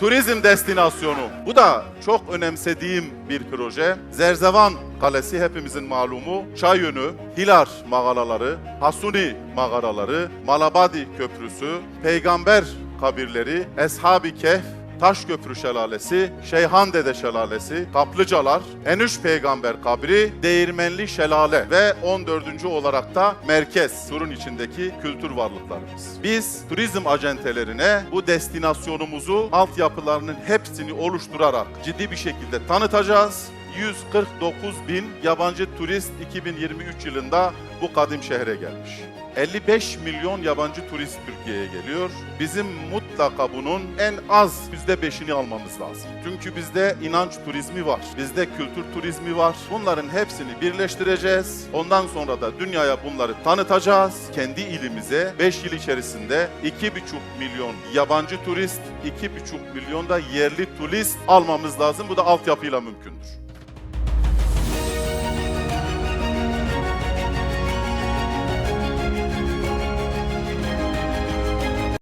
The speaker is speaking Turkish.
turizm destinasyonu. Bu da çok önemsediğim bir proje. Zerzevan Kalesi hepimizin malumu. Çayönü, Hilar mağaraları, Hasuni mağaraları, Malabadi Köprüsü, Peygamber kabirleri, Eshab-ı Kehf, Taşköprü Şelalesi, Şeyhandede Şelalesi, Kaplıcalar, Enüş Peygamber Kabri, Değirmenli Şelale ve 14. olarak da merkez, surun içindeki kültür varlıklarımız. Biz turizm acentelerine bu destinasyonumuzu altyapılarının hepsini oluşturarak ciddi bir şekilde tanıtacağız. 149 bin yabancı turist 2023 yılında bu kadim şehre gelmiş. 55 milyon yabancı turist Türkiye'ye geliyor. Bizim mutlaka bunun en az %5'ini almamız lazım. Çünkü bizde inanç turizmi var, bizde kültür turizmi var. Bunların hepsini birleştireceğiz. Ondan sonra da dünyaya bunları tanıtacağız. Kendi ilimize 5 yıl içerisinde 2,5 milyon yabancı turist, 2,5 milyon da yerli turist almamız lazım. Bu da altyapıyla mümkündür.